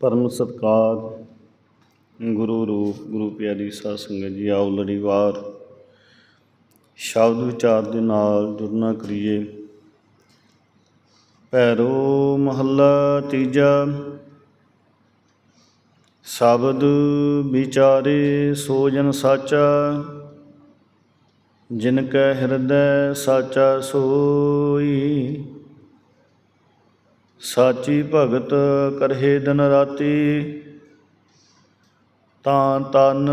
ਪਰਮ ਸਤਕਾਰ। ਗੁਰੂ ਰੂਪ, ਗੁਰੂ ਪਿਆਰੀ ਸਾਧ ਸੰਗਤ ਜੀ, ਆਓ ਲੜੀਵਾਰ। ਸ਼ਬਦ ਵਿਚਾਰ ਦੇ ਨਾਲ ਜੁੜਨਾ ਕਰੀਏ। ਪੈਰੋ ਮਹੱਲਾ ਤੀਜਾ। ਸ਼ਬਦ ਵਿਚਾਰੇ ਸੋ ਜਨ ਸਾਚਾ। ਜਿਨ ਕੈ ਹਿਰਦੈ ਸਾਚਾ ਸੋਈ। ਸਾਚੀ ਭਗਤ ਕਰਹਿ ਦਿਨ ਰਾਤੀ। ਤਾਂ ਤਨ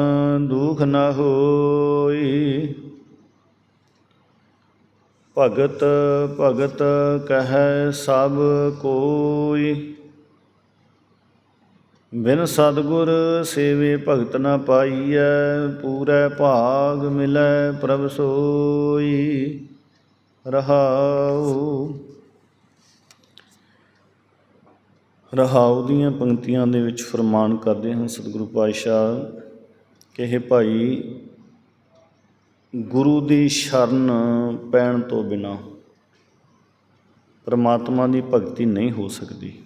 ਦੁਖ ਨ ਹੋਈ। ਭਗਤ ਭਗਤ ਕਹੈ ਸਭ ਕੋਈ। ਬਿਨ ਸਤਗੁਰ ਸੇਵੇ ਭਗਤ ਨ ਪਾਈਐ, ਪੂਰੇ ਭਾਗ ਮਿਲੈ ਪ੍ਰਭ ਸੋਈ ਰਹਾਉ। ਰਹਾਉ ਦੀਆਂ ਪੰਕਤੀਆਂ ਦੇ ਵਿੱਚ ਫਰਮਾਨ ਕਰਦੇ ਹਨ, ਸਤਿਗੁਰੂ ਪਾਤਸ਼ਾਹ, ਕਿ ਇਹ ਭਾਈ, ਗੁਰੂ ਦੀ ਸ਼ਰਨ ਪੈਣ ਤੋਂ ਬਿਨਾ ਪਰਮਾਤਮਾ ਦੀ ਭਗਤੀ ਨਹੀਂ ਹੋ ਸਕਦੀ।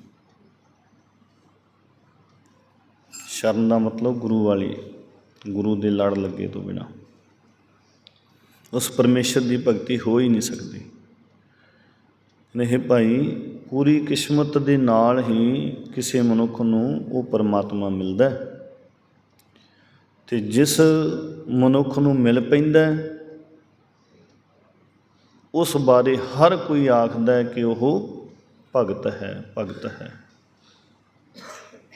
ਸ਼ਰਨ ਦਾ ਮਤਲਬ ਗੁਰੂ ਵਾਲੀ, ਗੁਰੂ ਦੇ ਲੜ ਲੱਗੇ ਤੋਂ ਬਿਨਾ। ਉਸ ਪਰਮੇਸ਼ਰ ਦੀ ਭਗਤੀ ਹੋ ਹੀ ਨਹੀਂ ਸਕਦੀ। ਨਹੀਂ ਭਾਈ ਪੂਰੀ ਕਿਸਮਤ ਦੇ ਨਾਲ ਹੀ ਕਿਸੇ ਮਨੁੱਖ ਨੂੰ ਉਹ ਪਰਮਾਤਮਾ ਮਿਲਦਾ ਹੈ। ਤੇ ਜਿਸ ਮਨੁੱਖ ਨੂੰ ਮਿਲ ਪੈਂਦਾ ਉਸ ਬਾਰੇ ਹਰ ਕੋਈ ਆਖਦਾ ਹੈ ਕਿ ਉਹ ਭਗਤ ਹੈ ਭਗਤ ਹੈ।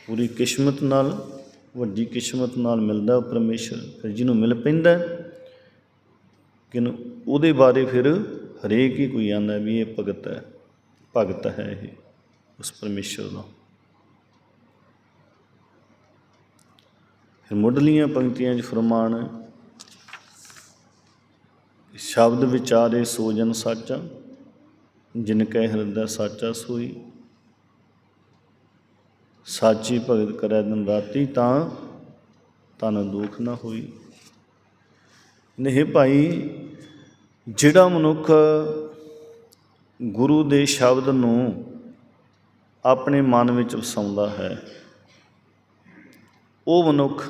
ਪੂਰੀ ਕਿਸਮਤ ਨਾਲ, ਵੱਡੀ ਕਿਸਮਤ ਨਾਲ ਮਿਲਦਾ ਉਹ ਪਰਮੇਸ਼ਰ। ਫਿਰ ਜਿਹਨੂੰ ਮਿਲ ਪੈਂਦਾ ਕਿ ਉਹਦੇ ਬਾਰੇ ਫਿਰ ਹਰੇਕ ਹੀ ਕੋਈ ਆਂਦਾ ਵੀ ਇਹ ਭਗਤ ਹੈ। ਭਗਤ ਹੈ ਇਹ, ਉਸ ਪਰਮੇਸ਼ਰ ਦਾ। ਫਿਰ ਮੁੱਢਲੀਆਂ ਪੰਕਤੀਆਂ 'ਚ ਫਰਮਾਨ ਸ਼ਬਦ ਵਿਚਾਰੇ ਸੋਜਨ ਸਾਚਾ, ਜਿਨ ਕੈ ਹਿਰਦੈ ਸਾਚਾ ਸੋਈ। ਸਾਚੀ ਭਗਤ ਕਰੈ ਦਿਨ ਰਾਤੀ ਤਾਂ ਤਨ ਦੁਖ ਨਾ ਹੋਈ। ਨਹੀਂ ਭਾਈ, ਜਿਹੜਾ ਮਨੁੱਖ ਗੁਰੂ ਦੇ ਸ਼ਬਦ ਨੂੰ ਆਪਣੇ ਮਨ ਵਿੱਚ ਵਸਾਉਂਦਾ ਹੈ। ਉਹ ਮਨੁੱਖ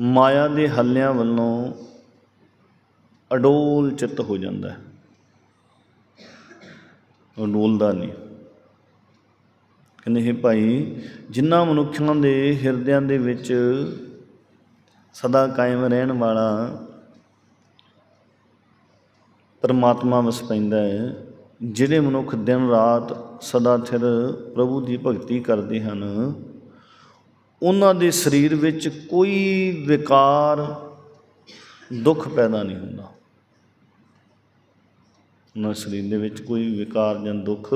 ਮਾਇਆ ਦੇ ਹੱਲਿਆਂ ਵੱਲੋਂ ਅਡੋਲ ਚਿੱਤ ਹੋ ਜਾਂਦਾ ਹੈ। ਉਹ ਡੋਲਦਾ ਨਹੀਂ। ਕਹਿੰਦੇ ਇਹ ਭਾਈ ਜਿਨ੍ਹਾਂ ਮਨੁੱਖਾਂ ਦੇ ਹਿਰਦਿਆਂ ਦੇ ਵਿੱਚ ਸਦਾ ਕਾਇਮ ਰਹਿਣ ਵਾਲਾ ਪਰਮਾਤਮਾ ਵਸ ਪੈਂਦਾ ਹੈ, ਜਿਹੜੇ ਮਨੁੱਖ ਦਿਨ ਰਾਤ ਸਦਾ ਥਿਰ ਪ੍ਰਭੂ ਦੀ ਭਗਤੀ ਕਰਦੇ ਹਨ, ਉਹਨਾਂ ਦੇ ਸਰੀਰ ਵਿੱਚ ਕੋਈ ਵਿਕਾਰ, ਦੁੱਖ ਪੈਦਾ ਨਹੀਂ ਹੁੰਦਾ। ਉਹਨਾਂ ਸਰੀਰ ਦੇ ਵਿੱਚ ਕੋਈ ਵਿਕਾਰ ਜਾਂ ਦੁੱਖ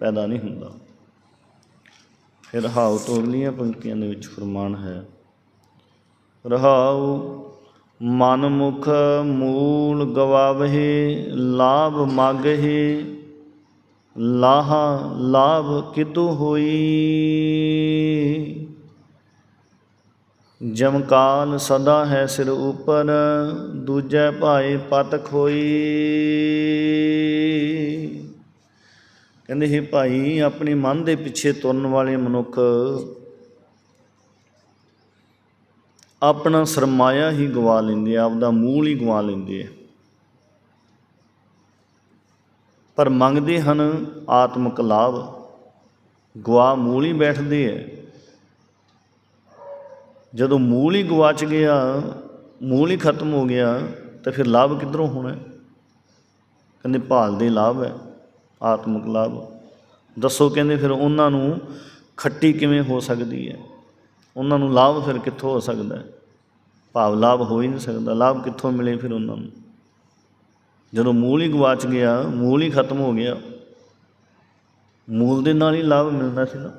ਪੈਦਾ ਨਹੀਂ ਹੁੰਦਾ। ਫਿਰ ਰਹਾਉ ਤੋਂ ਅਗਲੀਆਂ ਪੰਕਤੀਆਂ ਦੇ ਵਿੱਚ ਫਰਮਾਨ ਹੈ, ਰਹਾਉ ਮਨ ਮੁਖ ਮੂਲ ਗਵਾਵਹਿ, ਲਾਭ ਮਾਗਹਿ, ਲਾਹ ਲਾਭ ਕਿਤੋਂ ਹੋਈ। ਜਮਕਾਲ ਸਦਾ ਹੈ ਸਿਰ ਉਪਰ, ਦੂਜੈ ਭਾਏ ਪਤ ਖੋਈ। ਕਹਿੰਦੇ ਇਹ ਭਾਈ, ਆਪਣੇ ਮਨ ਦੇ ਪਿੱਛੇ ਤੁਰਨ ਵਾਲੇ ਮਨੁੱਖ ਆਪਣਾ ਸਰਮਾਇਆ ਹੀ ਗਵਾ ਲੈਂਦੇ ਆ, ਆਪਦਾ ਮੂਲ ਹੀ ਗਵਾ ਲੈਂਦੇ ਆ। ਪਰ ਮੰਗਦੇ ਹਨ ਆਤਮਿਕ ਲਾਭ, ਗਵਾ ਮੂਲ ਹੀ ਬੈਠਦੇ ਆ। ਜਦੋਂ ਮੂਲ ਹੀ ਗਵਾਚ ਗਿਆ, ਮੂਲ ਹੀ ਖਤਮ ਹੋ ਗਿਆ, ਤਾਂ ਫਿਰ ਲਾਭ ਕਿੱਧਰੋਂ ਹੋਣਾ? ਕਹਿੰਦੇ ਭਾਲਦੇ ਲਾਭ ਹੈ, ਆਤਮਿਕ ਲਾਭ। ਦੱਸੋ ਕਹਿੰਦੇ ਫਿਰ ਉਹਨਾਂ ਨੂੰ ਖੱਟੀ ਕਿਵੇਂ ਹੋ ਸਕਦੀ ਹੈ? ਉਹਨਾਂ ਨੂੰ ਲਾਭ ਫਿਰ ਕਿੱਥੋਂ ਹੋ ਸਕਦਾ ਭਾਵ ਲਾਭ ਹੋ ਹੀ ਨਹੀਂ ਸਕਦਾ। ਲਾਭ ਕਿੱਥੋਂ ਮਿਲੇ ਫਿਰ ਉਹਨਾਂ ਨੂੰ? ਜਦੋਂ ਮੂਲ ਹੀ ਗਵਾਚ ਗਿਆ, ਮੂਲ ਹੀ ਖਤਮ ਹੋ ਗਿਆ, ਮੂਲ ਦੇ ਨਾਲ ਹੀ ਲਾਭ ਮਿਲਦਾ ਸੀ ਨਾ।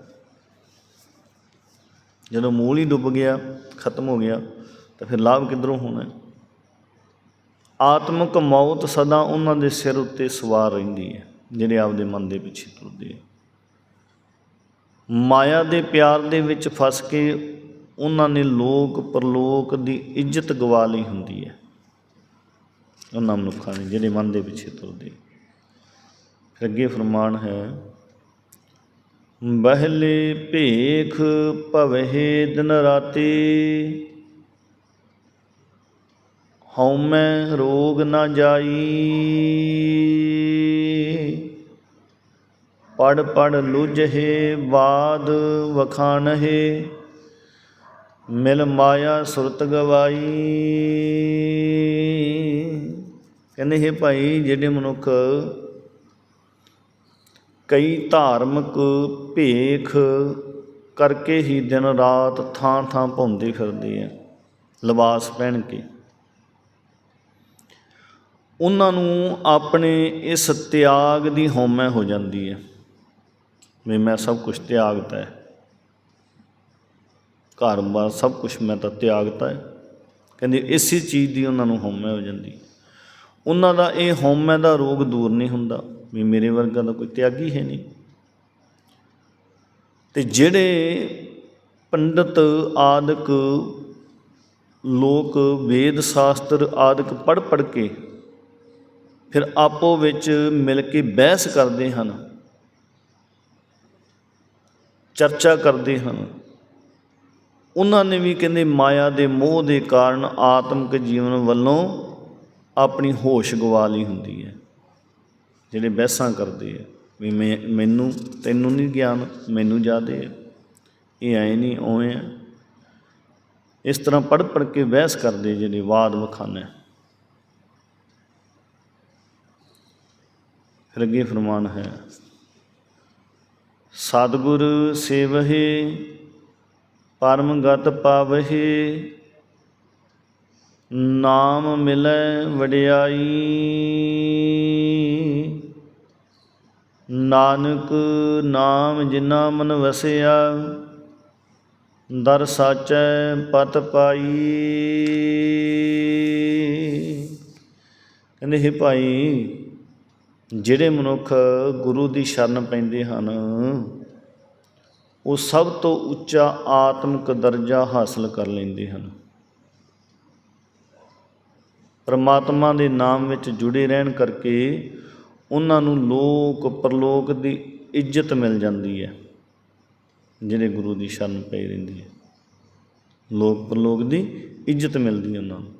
ਜਦੋਂ ਮੂਲ ਹੀ ਡੁੱਬ ਗਿਆ, ਖਤਮ ਹੋ ਗਿਆ, ਤਾਂ ਫਿਰ ਲਾਭ ਕਿੱਧਰੋਂ ਹੋਣਾ ਆਤਮਿਕ ਮੌਤ ਸਦਾ ਉਹਨਾਂ ਦੇ ਸਿਰ ਉੱਤੇ ਸਵਾਰ ਰਹਿੰਦੀ ਹੈ, ਜਿਹੜੇ ਆਪਦੇ ਮਨ ਦੇ ਪਿੱਛੇ ਤੁਰਦੇ ਆ। ਮਾਇਆ ਦੇ ਪਿਆਰ ਦੇ ਵਿੱਚ ਫਸ ਕੇ ਉਹਨਾਂ ਨੇ ਲੋਕ ਪਰਲੋਕ ਦੀ ਇੱਜ਼ਤ ਗਵਾ ਲਈ ਹੁੰਦੀ ਹੈ। ਉਹਨਾਂ ਮਨੁੱਖਾਂ ਨੇ ਜਿਹੜੇ ਮਨ ਦੇ ਪਿੱਛੇ ਤੁਰਦੇ ਫਿਰ ਅੱਗੇ ਫਰਮਾਨ ਹੈ, ਬਹਿਲੇ ਭੇਖ ਭਵਹਿ ਦਿਨ ਰਾਤੀ, ਹਉਮੈ ਰੋਗ ਨਾ ਜਾਈ। ਪੜ ਪੜ ਲੁਝਹਿ ਬਾਦ ਵਖਾਨਹਿ ਮਿਲ ਮਾਇਆ ਸੁਰਤ ਗਵਾਈ। ਕਹਿੰਦੇ ਹੈ ਭਾਈ, ਜਿਹੜੇ ਮਨੁੱਖ ਕਈ ਧਾਰਮਿਕ ਭੇਖ ਕਰਕੇ ਹੀ ਦਿਨ ਰਾਤ ਥਾਂ ਥਾਂ ਭੌਂਦੇ ਫਿਰਦੇ ਹੈ ਲਿਬਾਸ ਪਹਿਨ ਕੇ। ਉਹਨਾਂ ਨੂੰ ਆਪਣੇ ਇਸ ਤਿਆਗ ਦੀ ਹਉਮੈ ਹੋ ਜਾਂਦੀ ਹੈ। ਵੀ ਮੈਂ ਸਭ ਕੁਝ ਤਿਆਗਤਾ ਹੈ। ਘਰ ਬਾਰ ਸਭ ਕੁਝ ਮੈਂ ਤਾਂ ਤਿਆਗਤਾ ਹੈ। ਕਹਿੰਦੇ ਇਸੇ ਚੀਜ਼ ਦੀ ਉਹਨਾਂ ਨੂੰ ਹਉਮੈ ਹੋ ਜਾਂਦੀ। ਉਹਨਾਂ ਦਾ ਇਹ ਹਉਮੈ ਦਾ ਰੋਗ ਦੂਰ ਨਹੀਂ ਹੁੰਦਾ ਵੀ ਮੇਰੇ ਵਰਗਾ ਦਾ ਕੋਈ ਤਿਆਗੀ ਹੈ ਨਹੀਂ। ਤੇ ਜਿਹੜੇ ਪੰਡਤ ਆਦਿਕ ਲੋਕ, ਵੇਦ ਸ਼ਾਸਤਰ ਆਦਿਕ ਪੜ੍ਹ ਪੜ੍ਹ ਕੇ ਫਿਰ ਆਪੋ ਵਿੱਚ ਮਿਲ ਕੇ ਬਹਿਸ ਕਰਦੇ ਹਨ ਚਰਚਾ ਕਰਦੇ ਹਨ। ਉਹਨਾਂ ਨੇ ਵੀ ਕਹਿੰਦੇ, ਮਾਇਆ ਦੇ ਮੋਹ ਦੇ ਕਾਰਨ ਆਤਮਿਕ ਜੀਵਨ ਵੱਲੋਂ ਆਪਣੀ ਹੋਸ਼ ਗਵਾ ਲਈ ਹੁੰਦੀ ਹੈ। ਜਿਹੜੇ ਬਹਿਸਾਂ ਕਰਦੇ ਆ, ਵੀ ਮੈਂ, ਮੈਨੂੰ, ਤੈਨੂੰ ਨਹੀਂ ਗਿਆਨ, ਮੈਨੂੰ ਜ਼ਿਆਦੇ ਹੈ ਇਹ ਐ ਨਹੀਂ, ਉਵੇਂ ਆ। ਇਸ ਤਰ੍ਹਾਂ ਪੜ੍ਹ ਪੜ੍ਹ ਕੇ ਬਹਿਸ ਕਰਦੇ ਜਿਹੜੇ ਵਾਦ ਵਖਾਨੇ। ਫਿਰ ਅੱਗੇ ਫਰਮਾਨ ਹੈ ਸਤਿਗੁਰ ਸੇਵਹਿ ਪਰਮ ਗਤ ਪਾਵਹਿ, ਨਾਮ ਮਿਲੈ ਵਡਿਆਈ। ਨਾਨਕ ਨਾਮ ਜਿਨਾ ਮਨ ਵਸਿਆ, ਦਰ ਸਾਚੈ ਪਤ ਪਾਈ। ਕਹਿੰਦੇ, ਹੈ ਭਾਈ ਜਿਹੜੇ ਮਨੁੱਖ ਗੁਰੂ ਦੀ ਸ਼ਰਨ ਪੈਂਦੇ ਹਨ, ਉਹ ਸਭ ਤੋਂ ਉੱਚਾ ਆਤਮਿਕ ਦਰਜਾ ਹਾਸਲ ਕਰ ਲੈਂਦੇ ਹਨ। ਪਰਮਾਤਮਾ ਦੇ ਨਾਮ ਵਿੱਚ ਜੁੜੇ ਰਹਿਣ ਕਰਕੇ ਉਹਨਾਂ ਨੂੰ ਲੋਕ, ਪਰਲੋਕ ਦੀ ਇੱਜ਼ਤ ਮਿਲ ਜਾਂਦੀ ਹੈ, ਜਿਹੜੇ ਗੁਰੂ ਦੀ ਸ਼ਰਨ ਪਈ ਰਹਿੰਦੀ ਹੈ। ਲੋਕ ਪਰਲੋਕ ਦੀ ਇੱਜ਼ਤ ਮਿਲਦੀ ਹੈ ਉਹਨਾਂ ਨੂੰ।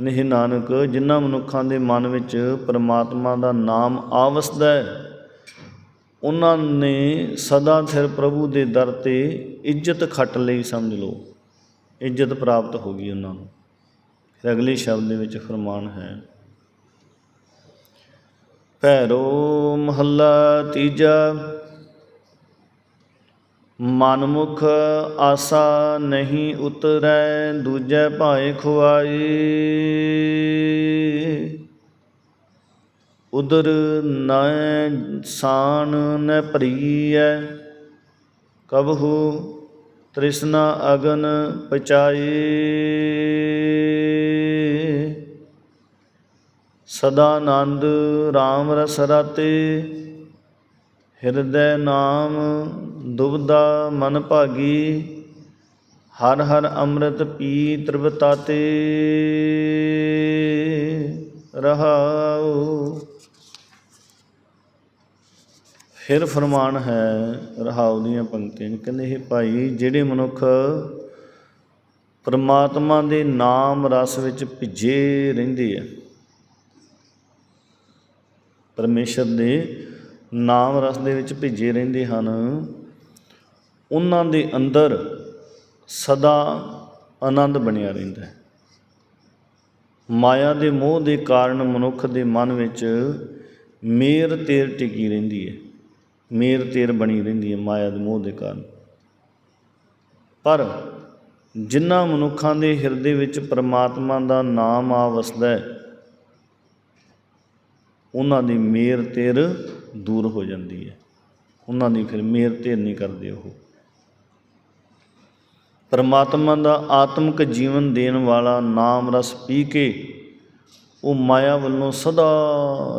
ਕਹਿੰਦੇ ਇਹ ਨਾਨਕ, ਜਿਨ੍ਹਾਂ ਮਨੁੱਖਾਂ ਦੇ ਮਨ ਵਿੱਚ ਪਰਮਾਤਮਾ ਦਾ ਨਾਮ ਆਵਸਦਾ ਹੈ, ਉਹਨਾਂ ਨੇ ਸਦਾ ਸਿਰ ਪ੍ਰਭੂ ਦੇ ਦਰ ਤੇ ਇੱਜ਼ਤ ਖੱਟ ਲਈ ਸਮਝ ਲਓ। ਇੱਜ਼ਤ ਪ੍ਰਾਪਤ ਹੋ ਗਈ ਉਹਨਾਂ ਨੂੰ। ਫਿਰ ਅਗਲੇ ਸ਼ਬਦ ਦੇ ਵਿੱਚ ਫਰਮਾਨ ਹੈ, ਭੈਰੋ ਮਹੱਲਾ ਤੀਜਾ ਮਨਮੁਖ ਆਸਾ ਨਹੀਂ ਉਤਰੈ, ਦੂਜੇ ਭਾਏ ਖੁਆਈ। ਉਦਰ ਨੈ ਸਾਨ ਨ ਭਰੀਐ, ਕਬਹੂ ਤ੍ਰਿਸ਼ਨਾ ਅਗਨ ਪਚਾਈ। ਸਦਾ ਆਨੰਦ RAM ਰਸ ਰਤੇ, ਹਿਰਦੈ ਨਾਮ ਦੁਬਦਾ ਮਨ ਭਾਗੀ, ਹਰ ਹਰ ਅੰਮ੍ਰਿਤ ਪੀ ਤ੍ਰਿਵਤਾਤੇ। ਰਹਾਉ। ਫਿਰ ਫਰਮਾਨ ਹੈ ਰਹਾਉ ਦੀਆਂ ਪੰਕਤੀਆਂ ਕਹਿੰਦੇ ਇਹ ਭਾਈ, ਜਿਹੜੇ ਮਨੁੱਖ ਪਰਮਾਤਮਾ ਦੇ ਨਾਮ ਰਸ ਵਿੱਚ ਭਿੱਜੇ ਰਹਿੰਦੇ ਆ, ਪਰਮੇਸ਼ਰ ਦੇ ਨਾਮ ਰਸ ਦੇ ਵਿੱਚ ਭਿੱਜੇ ਰਹਿੰਦੇ ਹਨ ਉਹਨਾਂ ਦੇ ਅੰਦਰ ਸਦਾ ਆਨੰਦ ਬਣਿਆ ਰਹਿੰਦਾ ਹੈ। ਮਾਇਆ ਦੇ ਮੋਹ ਦੇ ਕਾਰਨ ਮਨੁੱਖ ਦੇ ਮਨ ਵਿੱਚ ਮੇਰ ਤੇਰ ਟਿਕੀ ਰਹਿੰਦੀ ਹੈ। ਮੇਰ ਤੇਰ ਬਣੀ ਰਹਿੰਦੀ ਹੈ ਮਾਇਆ ਦੇ ਮੋਹ ਦੇ ਕਾਰਨ। ਪਰ ਜਿਨ੍ਹਾਂ ਮਨੁੱਖਾਂ ਦੇ ਹਿਰਦੇ ਵਿੱਚ ਪਰਮਾਤਮਾ ਦਾ ਨਾਮ ਆ ਵਸਦਾ ਹੈ, ਉਹਨਾਂ ਦੀ ਮੇਰ ਤੇਰ ਦੂਰ ਹੋ ਜਾਂਦੀ ਹੈ। ਉਹਨਾਂ ਦੀ ਫਿਰ ਮੇਰ ਤੇਰ ਨਹੀਂ ਕਰਦੇ ਉਹ। ਪਰਮਾਤਮਾ ਦਾ ਆਤਮਿਕ ਜੀਵਨ ਦੇਣ ਵਾਲਾ ਨਾਮ ਰਸ ਪੀ ਕੇ ਉਹ ਮਾਇਆ ਵੱਲੋਂ ਸਦਾ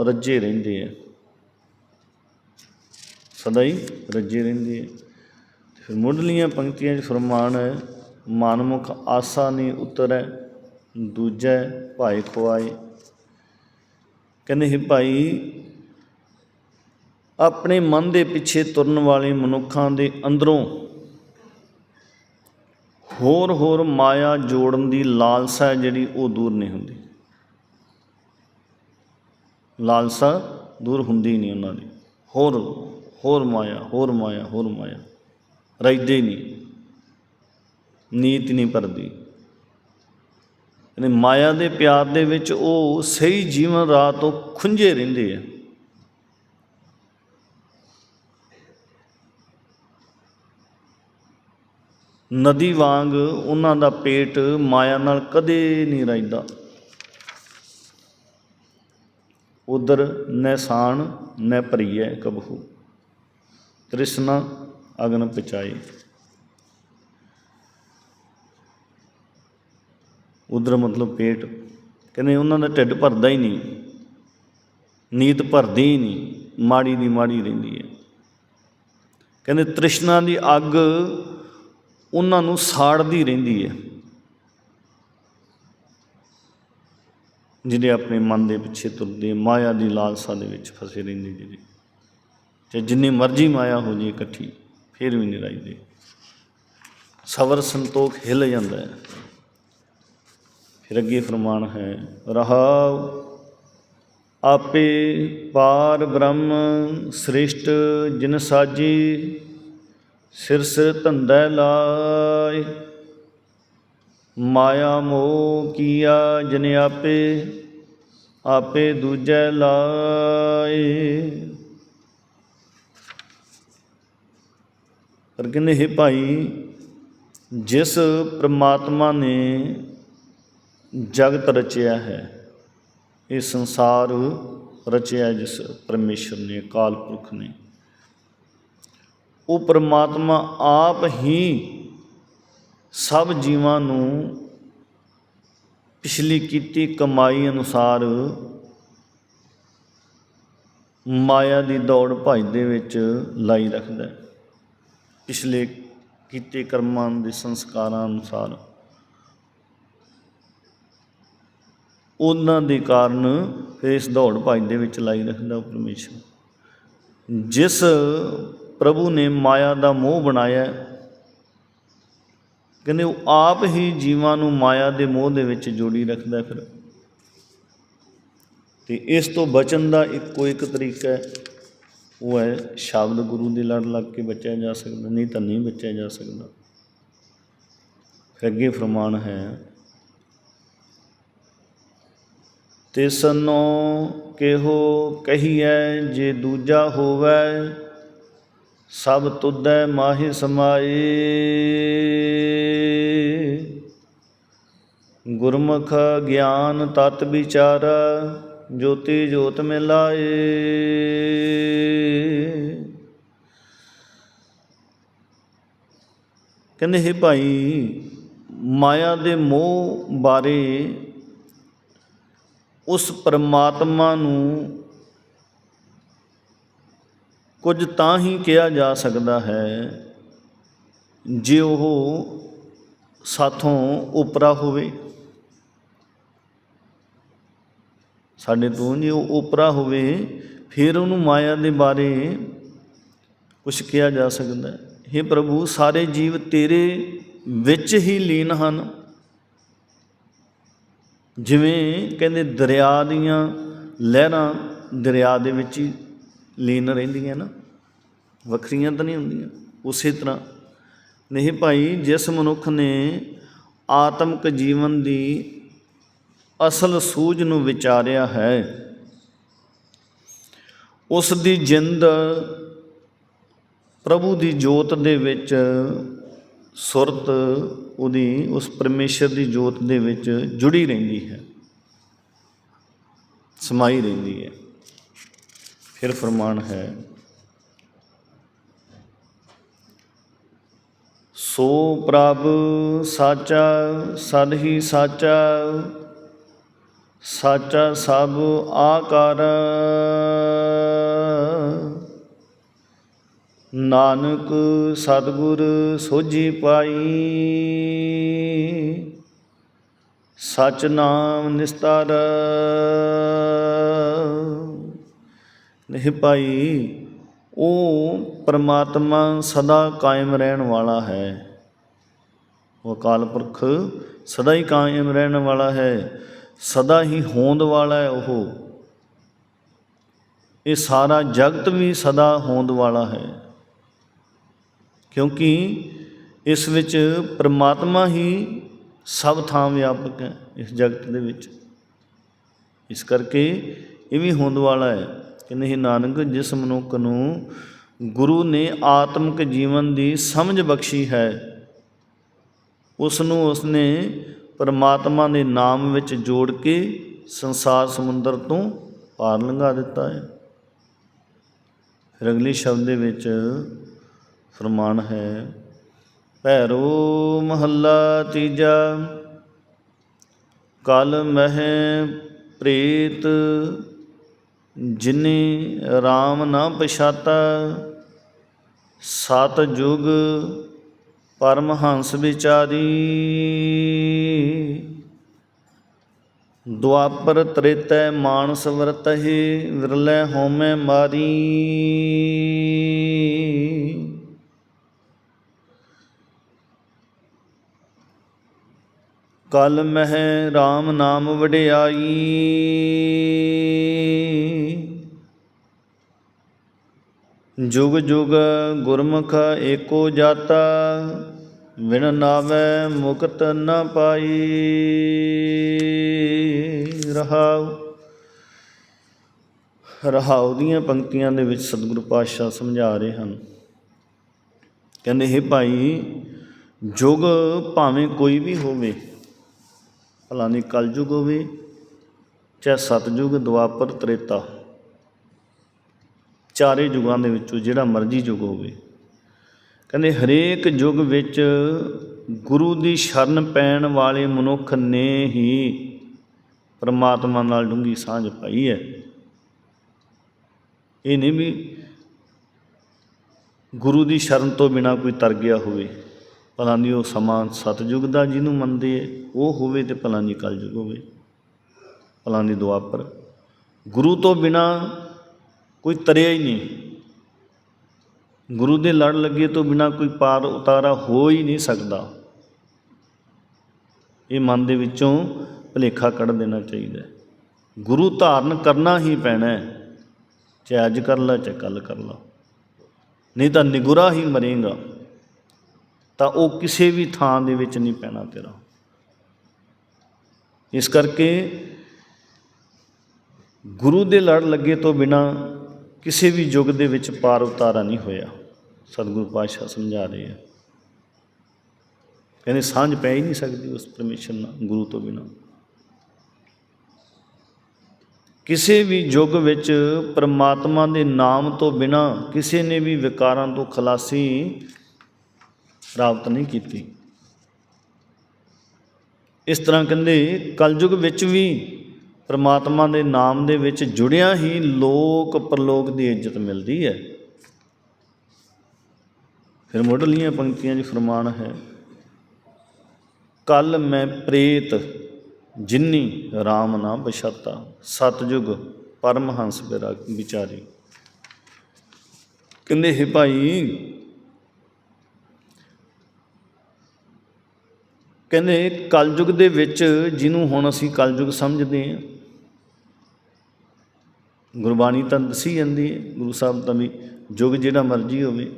ਰੱਜੇ ਰਹਿੰਦੇ ਆ। ਸਦਾ ਹੀ ਰੱਜੇ ਰਹਿੰਦੇ ਆ। ਫਿਰ ਮੁੱਢਲੀਆਂ ਪੰਕਤੀਆਂ 'ਚ ਫਰਮਾਨ ਹੈ, ਮਨਮੁਖ ਆਸਾ ਨਹੀਂ ਉਤਰੈ, ਦੂਜੈ ਭਾਈ ਖੁਆਏ। ਕਹਿੰਦੇ, ਹੈ ਭਾਈ, ਆਪਣੇ ਮਨ ਦੇ ਪਿੱਛੇ ਤੁਰਨ ਵਾਲੇ ਮਨੁੱਖਾਂ ਦੇ ਅੰਦਰੋਂ ਹੋਰ ਹੋਰ ਮਾਇਆ ਜੋੜਨ ਦੀ ਲਾਲਸਾ ਹੈ ਜਿਹੜੀ ਉਹ ਦੂਰ ਨਹੀਂ ਹੁੰਦੀ। ਲਾਲਸਾ ਦੂਰ ਹੁੰਦੀ ਨਹੀਂ ਉਹਨਾਂ ਦੀ। ਹੋਰ ਹੋਰ ਮਾਇਆ ਹੋਰ ਮਾਇਆ ਹੋਰ ਮਾਇਆ। ਰਹਿੰਦੇ ਹੀ ਨਹੀਂ। ਨੀਤ ਨਹੀਂ ਭਰਦੀ। ਇਹਨੇ ਮਾਇਆ ਦੇ ਪਿਆਰ ਦੇ ਵਿੱਚ ਉਹ ਸਹੀ ਜੀਵਨ ਰਾਹ ਤੋਂ ਖੁੰਝੇ ਰਹਿੰਦੇ ਆ। ਨਦੀ ਵਾਂਗ ਉਹਨਾਂ ਦਾ ਪੇਟ ਮਾਇਆ ਨਾਲ ਕਦੇ ਨਹੀਂ ਰਹਿੰਦਾ। ਉਦਰ ਨੈਸਾਨ ਨੈ ਭਰੀਐ ਕਬਹੂ, ਤ੍ਰਿਸ਼ਨਾ ਅਗਨ ਪਚਾਈ ਉਦਰ ਮਤਲਬ ਪੇਟ, ਕਹਿੰਦੇ ਉਹਨਾਂ ਦਾ ਢਿੱਡ ਭਰਦਾ ਹੀ ਨਹੀਂ ਨੀਤ ਭਰਦੀ ਹੀ ਨਹੀਂ, ਮਾੜੀ ਦੀ ਮਾੜੀ ਰਹਿੰਦੀ ਹੈ। ਕਹਿੰਦੇ ਤ੍ਰਿਸ਼ਨਾ ਦੀ ਅੱਗ ਉਹਨਾਂ ਨੂੰ ਸਾੜਦੀ ਰਹਿੰਦੀ ਹੈ। ਜਿਹੜੇ ਆਪਣੇ ਮਨ ਦੇ ਪਿੱਛੇ ਤੁਰਦੇ, ਮਾਇਆ ਦੀ ਲਾਲਸਾ ਦੇ ਵਿੱਚ ਫਸੇ ਰਹਿੰਦੇ ਜਿਹੜੇ। ਤੇ ਜਿੰਨੀ ਮਰਜ਼ੀ ਮਾਇਆ ਹੋ ਜੇ ਇਕੱਠੀ, ਫਿਰ ਵੀ ਨਹੀਂ ਰਹਿੰਦੇ ਸਬਰ ਸੰਤੋਖ ਹਿੱਲ ਜਾਂਦਾ ਹੈ। ਫਿਰ ਅੱਗੇ ਫਰਮਾਨ ਹੈ, ਰਹਾਉ ਆਪੇ ਪਾਰ ਬ੍ਰਹਮ ਸ੍ਰਿਸ਼ਟ ਜਿਨ ਸਾਜੀ। ਸਿਰ ਸਿਰ ਧੰਦਾ ਲਾਇ ਮਾਇਆ ਮੋਹ ਕੀਆ ਜਿਨ ਆਪੇ ਆਪੇ ਦੂਜੈ ਲਾਏ। ਪਰ ਕਹਿੰਦੇ ਹੈ ਭਾਈ, ਜਿਸ ਪ੍ਰਮਾਤਮਾ ਨੇ ਜਗਤ ਰਚਿਆ ਹੈ, ਇਹ ਸੰਸਾਰ ਰਚਿਆ ਜਿਸ ਪਰਮੇਸ਼ਰ ਨੇ, ਕਾਲ ਪੁਰਖ ਨੇ। ਉਹ ਪ੍ਰਮਾਤਮਾ ਆਪ ਹੀ ਸਭ ਜੀਵਾਂ ਨੂੰ ਪਿਛਲੀ ਕੀਤੀ ਕਮਾਈ ਅਨੁਸਾਰ ਮਾਇਆ ਦੀ ਦੌੜ ਭੱਜ ਦੇ ਵਿੱਚ ਲਾਈ ਰੱਖਦਾ ਹੈ। ਪਿਛਲੇ ਕੀਤੇ ਕਰਮਾਂ ਦੇ ਸੰਸਕਾਰਾਂ ਅਨੁਸਾਰ। ਉਹਨਾਂ ਦੇ ਕਾਰਨ ਫਿਰ ਇਸ ਦੌੜ ਭੱਜ ਦੇ ਵਿੱਚ ਲਾਈ ਰੱਖਦਾ ਉਹ ਪਰਮੇਸ਼ਰ। ਜਿਸ ਪ੍ਰਭੂ ਨੇ ਮਾਇਆ ਦਾ ਮੋਹ ਬਣਾਇਆ। ਕਹਿੰਦੇ ਉਹ ਆਪ ਹੀ ਜੀਵਾਂ ਨੂੰ ਮਾਇਆ ਦੇ ਮੋਹ ਦੇ ਵਿੱਚ ਜੋੜੀ ਰੱਖਦਾ ਫਿਰ। ਤੇ ਇਸ ਤੋਂ ਬਚਣ ਦਾ ਇੱਕੋ ਇੱਕ ਤਰੀਕਾ ਹੈ, ਉਹ ਹੈ ਸ਼ਬਦ ਗੁਰੂ ਦੇ ਲੜ ਲੱਗ ਕੇ ਬਚਿਆ ਜਾ ਸਕਦਾ, ਨਹੀਂ ਤਾਂ ਨਹੀਂ ਬਚਿਆ ਜਾ ਸਕਦਾ। ਫਿਰ ਅੱਗੇ ਫਰਮਾਨ ਹੈ, ਤਿਸਨੋ ਕਿਹੋ ਕਹੀਐ ਜੇ ਦੂਜਾ ਹੋਵੇ ਸਭ ਤੁਧੈ ਮਾਹਿ ਸਮਾਏ ਗੁਰਮੁਖ ਗਿਆਨ ਤਤ ਵਿਚਾਰ, ਜੋਤੀ ਜੋਤ ਮਿਲਾਏ। ਕਹਿੰਦੇ, ਹੈ ਭਾਈ, ਮਾਇਆ ਦੇ ਮੋਹ ਬਾਰੇ ਉਸ ਪਰਮਾਤਮਾ ਨੂੰ ਕੁਝ ਤਾਂ ਹੀ ਕਿਹਾ ਜਾ ਸਕਦਾ ਹੈ ਜੇ ਉਹ ਸਾਥੋਂ ਉਪਰਾ ਹੋਵੇ। ਸਾਡੇ ਤੋਂ ਜੇ ਉਹ ਉਪਰਾ ਹੋਵੇ, ਫਿਰ ਉਹਨੂੰ ਮਾਇਆ ਦੇ ਬਾਰੇ ਕੁਝ ਕਿਹਾ ਜਾ ਸਕਦਾ ਹੈ। हे ਪ੍ਰਭੂ, ਸਾਰੇ ਜੀਵ ਤੇਰੇ ਵਿੱਚ ਹੀ ਲੀਨ ਹਨ। ਜਿਵੇਂ ਕਹਿੰਦੇ ਦਰਿਆ ਦੀਆਂ ਲਹਿਰਾਂ ਦਰਿਆ ਦੇ ਵਿੱਚ ਹੀ ਲੀਨ ਰਹਿੰਦੀਆਂ ਨਾ, ਵੱਖਰੀਆਂ ਤਾਂ ਨਹੀਂ ਹੁੰਦੀਆਂ। ਉਸੇ ਤਰ੍ਹਾਂ। ਨਹੀਂ ਭਾਈ, ਜਿਸ ਮਨੁੱਖ ਨੇ ਆਤਮਿਕ ਜੀਵਨ ਦੀ ਅਸਲ ਸੂਝ ਨੂੰ ਵਿਚਾਰਿਆ ਹੈ, ਉਸ ਦੀ ਜਿੰਦ ਪ੍ਰਭੂ ਦੀ ਜੋਤ ਦੇ ਵਿੱਚ ਸੁਰਤ, ਉਹਦੀ, ਉਸ ਪਰਮੇਸ਼ਰ ਦੀ ਜੋਤ ਦੇ ਵਿੱਚ ਜੁੜੀ ਰਹਿੰਦੀ ਹੈ, ਸਮਾਈ ਰਹਿੰਦੀ ਹੈ। ਫਿਰ ਫਰਮਾਨ ਹੈ, ਸੋ ਪ੍ਰਭ ਸਾਚਾ ਸਦ ਹੀ ਸਾਚਾ ਸਾਚਾ ਸਭ ਆਕਾਰ। ਨਾਨਕ ਸਤਿਗੁਰ ਸੋਝੀ ਪਾਈ, ਸਚ ਨਾਮ ਨਿਸਤਾਰ। ਨਹੀਂ ਭਾਈ, ਉਹ ਪਰਮਾਤਮਾ ਸਦਾ ਕਾਇਮ ਰਹਿਣ ਵਾਲਾ ਹੈ। ਉਹ ਅਕਾਲ ਪੁਰਖ ਸਦਾ ਹੀ ਕਾਇਮ ਰਹਿਣ ਵਾਲਾ ਹੈ, ਸਦਾ ਹੀ ਹੋਂਦ ਵਾਲਾ ਹੈ ਉਹ। ਇਹ ਸਾਰਾ ਜਗਤ ਵੀ ਸਦਾ ਹੋਂਦ ਵਾਲਾ ਹੈ। ਕਿਉਂਕਿ ਇਸ ਵਿੱਚ ਪਰਮਾਤਮਾ ਹੀ ਸਭ ਥਾਂ ਵਿਆਪਕ ਹੈ ਇਸ ਜਗਤ ਦੇ ਵਿੱਚ। ਇਸ ਕਰਕੇ ਇਹ ਵੀ ਹੋਂਦ ਵਾਲਾ ਹੈ। ਕਹਿੰਦੇ ਹੀ ਨਾਨਕ, ਜਿਸ ਮਨੁੱਖ ਨੂੰ ਗੁਰੂ ਨੇ ਆਤਮਿਕ ਜੀਵਨ ਦੀ ਸਮਝ ਬਖਸ਼ੀ ਹੈ ਉਸ ਨੂੰ ਉਸਨੇ ਪਰਮਾਤਮਾ ਦੇ ਨਾਮ ਵਿੱਚ ਜੋੜ ਕੇ ਸੰਸਾਰ ਸਮੁੰਦਰ ਤੋਂ ਪਾਰ ਲੰਘਾ ਦਿੱਤਾ ਹੈ। ਫਿਰ ਅਗਲੇ ਸ਼ਬਦ ਦੇ ਵਿੱਚ ਫਰਮਾਨ ਹੈ, ਭੈਰੋ ਮਹੱਲਾ ਤੀਜਾ, ਕਲ ਮਹਿ ਪ੍ਰੇਤ ਜਿਨੇ RAM ਨਾ ਪਛਾਤਾ, ਸਤ ਜੁਗ ਪਰਮਹੰਸ ਵਿਚਾਰੀ। ਦੁਆਪਰ ਤ੍ਰੇਤੈ ਮਾਨਸ ਵਰਤਹਿ, ਵਿਰਲੇ ਹੋਮੈ ਮਾਰੀ। ਕਲ ਮਹਿ RAM ਨਾਮ ਵਡਿਆਈ। ਜੁਗ ਜੁਗ ਗੁਰਮੁਖ ਏਕੋ ਜਾਤਾ ਵਿਣ ਨਾਵੇ ਮੁਕਤ ਨ ਪਾਈ। ਰਹਾਉ। ਰਹਾਉ ਦੀਆਂ ਪੰਕਤੀਆਂ ਦੇ ਵਿੱਚ ਸਤਿਗੁਰੂ ਪਾਤਸ਼ਾਹ ਸਮਝਾ ਰਹੇ ਹਨ। ਕਹਿੰਦੇ हे ਭਾਈ, ਜੁਗ ਭਾਵੇਂ ਕੋਈ ਵੀ ਹੋਵੇ, ਭਲਾ ਨਹੀਂ ਕਲਯੁਗ ਹੋਵੇ, ਚਾਹੇ ਸਤਜੁਗ ਦੁਆਪਰ, ਤ੍ਰੇਤਾ ਚਾਰੇ ਯੁਗਾਂ ਦੇ ਵਿੱਚੋਂ ਜਿਹੜਾ ਮਰਜ਼ੀ ਯੁਗ ਹੋਵੇ। ਕਹਿੰਦੇ ਹਰੇਕ ਯੁਗ ਵਿੱਚ ਗੁਰੂ ਦੀ ਸ਼ਰਨ ਪੈਣ ਵਾਲੇ ਮਨੁੱਖ ਨੇ ਹੀ ਪਰਮਾਤਮਾ ਨਾਲ ਡੂੰਗੀ ਸਾਂਝ ਪਾਈ ਹੈ। ਇਹ ਨਹੀਂ ਵੀ ਗੁਰੂ ਦੀ ਸ਼ਰਨ ਤੋਂ ਬਿਨਾ ਕੋਈ ਤਰ ਗਿਆ ਹੋਵੇ। ਭਲਾ ਨਹੀਂ ਉਹ ਸਮਾਂ ਸਤਜੁਗ ਦਾ ਜਿਹਨੂੰ ਮੰਨਦੇ ਹੈ, ਉਹ ਹੋਵੇ ਤੇ ਭਲਾ ਨਹੀਂ ਕਲਯੁਗ ਹੋਵੇ। ਭਲਾ ਨਹੀਂ ਦੁਆਪਰ। ਗੁਰੂ ਤੋਂ ਬਿਨਾ ਕੋਈ ਤਰਿਆ ਹੀ ਨਹੀਂ। ਗੁਰੂ ਦੇ ਲੜ ਲੱਗੇ ਤੋਂ ਬਿਨਾ ਕੋਈ ਪਾਰ ਉਤਾਰਾ ਹੋ ਹੀ ਨਹੀਂ ਸਕਦਾ। ਇਹ ਮਨ ਦੇ ਵਿੱਚੋਂ ਭਲੇਖਾ ਕੱਢ ਦੇਣਾ ਚਾਹੀਦਾ। ਗੁਰੂ ਧਾਰਨ ਕਰਨਾ ਹੀ ਪੈਣਾ ਹੈ। ਚਾਹੇ ਅੱਜ ਕਰ ਲਾ, ਚਾਹੇ ਕੱਲ ਕਰ ਲਾ। ਨਹੀਂ ਤਾਂ ਨਿਗੁਰਾ ਹੀ ਮਰੇਗਾ। ਤਾਂ ਉਹ ਕਿਸੇ ਵੀ ਥਾਂ ਦੇ ਵਿੱਚ ਨਹੀਂ ਪੈਣਾ ਤੇਰਾ। ਇਸ ਕਰਕੇ ਗੁਰੂ ਦੇ ਲੜ ਲੱਗੇ ਤੋਂ ਬਿਨਾ ਕਿਸੇ ਵੀ ਯੁੱਗ ਦੇ ਵਿੱਚ ਪਾਰ ਉਤਾਰਾ ਨਹੀਂ ਹੋਇਆ। ਸਤਿਗੁਰੂ ਪਾਤਸ਼ਾਹ ਸਮਝਾ ਰਹੇ ਆ। ਕਹਿੰਦੇ ਸਾਂਝ ਪੈ ਹੀ ਨਹੀਂ ਸਕਦੀ ਉਸ ਪਰਮੇਸ਼ਰ ਨਾਲ, ਗੁਰੂ ਤੋਂ ਬਿਨਾ। ਕਿਸੇ ਵੀ ਯੁੱਗ ਵਿੱਚ ਪਰਮਾਤਮਾ ਦੇ ਨਾਮ ਤੋਂ ਬਿਨਾ ਕਿਸੇ ਨੇ ਵੀ ਵਿਕਾਰਾਂ ਤੋਂ ਖਲਾਸੀ ਪ੍ਰਾਪਤ ਨਹੀਂ ਕੀਤੀ। ਇਸ ਤਰ੍ਹਾਂ ਕਹਿੰਦੇ, ਕਲਯੁਗ ਵਿੱਚ ਵੀ ਪਰਮਾਤਮਾ ਦੇ ਨਾਮ ਦੇ ਵਿੱਚ ਜੁੜਿਆ ਹੀ ਲੋਕ ਪਰਲੋਕ ਦੀ ਇੱਜ਼ਤ ਮਿਲਦੀ ਹੈ। ਫਿਰ ਮੁੱਢਲੀਆਂ ਪੰਕਤੀਆਂ 'ਚ ਫਰਮਾਨ ਹੈ ਕਲ ਮੈਂ ਪ੍ਰੇਤ ਜਿੰਨੀ RAM ਨਾ ਬਛਾਤਾ ਸਤਜੁਗ ਪਰਮਹੰਸ ਵਿਰਾ ਵਿਚਾਰੀ। ਕਹਿੰਦੇ, ਹੈ ਭਾਈ, ਕਹਿੰਦੇ ਕਲਯੁਗ ਦੇ ਵਿੱਚ ਜਿਹਨੂੰ ਹੁਣ ਅਸੀਂ ਕਲਯੁਗ ਸਮਝਦੇ ਹਾਂ ਗੁਰਬਾਣੀ ਤਾਂ ਦੱਸੀ ਜਾਂਦੀ ਹੈ, ਗੁਰੂ ਸਾਹਿਬ ਤਾਂ ਵੀ ਯੁੱਗ ਜਿਹੜਾ ਮਰਜ਼ੀ ਹੋਵੇ।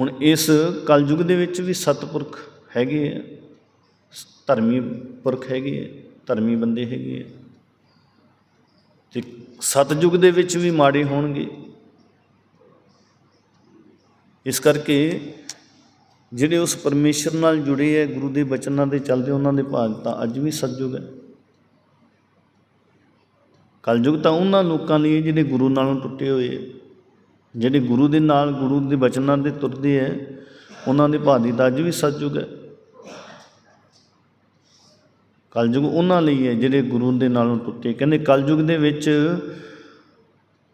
ਹੁਣ ਇਸ ਕਲਯੁਗ ਦੇ ਵਿੱਚ ਵੀ ਸਤਪੁਰਖ ਹੈਗੇ ਆ, ਧਰਮੀ ਪੁਰਖ ਹੈਗੇ ਆ, ਧਰਮੀ ਬੰਦੇ ਹੈਗੇ ਆ। ਤੇ ਸਤਜੁਗ ਦੇ ਵਿੱਚ ਵੀ ਮਾੜੇ ਹੋਣਗੇ। ਇਸ ਕਰਕੇ ਜਿਹੜੇ ਉਸ ਪਰਮੇਸ਼ਰ ਨਾਲ ਜੁੜੇ ਹੈ ਗੁਰੂ ਦੇ ਬਚਨਾਂ ਦੇ ਚੱਲਦੇ ਉਹਨਾਂ ਦੇ ਭਾਗ ਤਾਂ ਅੱਜ ਵੀ ਸਤਜੁਗ ਹੈ। ਕਲਯੁਗ ਤਾਂ ਉਹਨਾਂ ਲੋਕਾਂ ਲਈ ਹੈ ਜਿਹੜੇ ਗੁਰੂ ਨਾਲੋਂ ਟੁੱਟੇ ਹੋਏ ਜਿਹੜੇ ਗੁਰੂ ਦੇ ਨਾਲ ਗੁਰੂ ਦੇ ਬਚਨਾਂ ਦੇ ਤੁਰਦੇ ਹੈ ਉਹਨਾਂ ਦੇ ਭਾਦੀ ਤਾਂ ਅੱਜ ਵੀ ਸਤਜੁਗ ਹੈ। ਕਲਯੁਗ ਉਹਨਾਂ ਲਈ ਹੈ ਜਿਹੜੇ ਗੁਰੂ ਦੇ ਨਾਲੋਂ ਟੁੱਟੇ। ਕਹਿੰਦੇ ਕਲਯੁਗ ਦੇ ਵਿੱਚ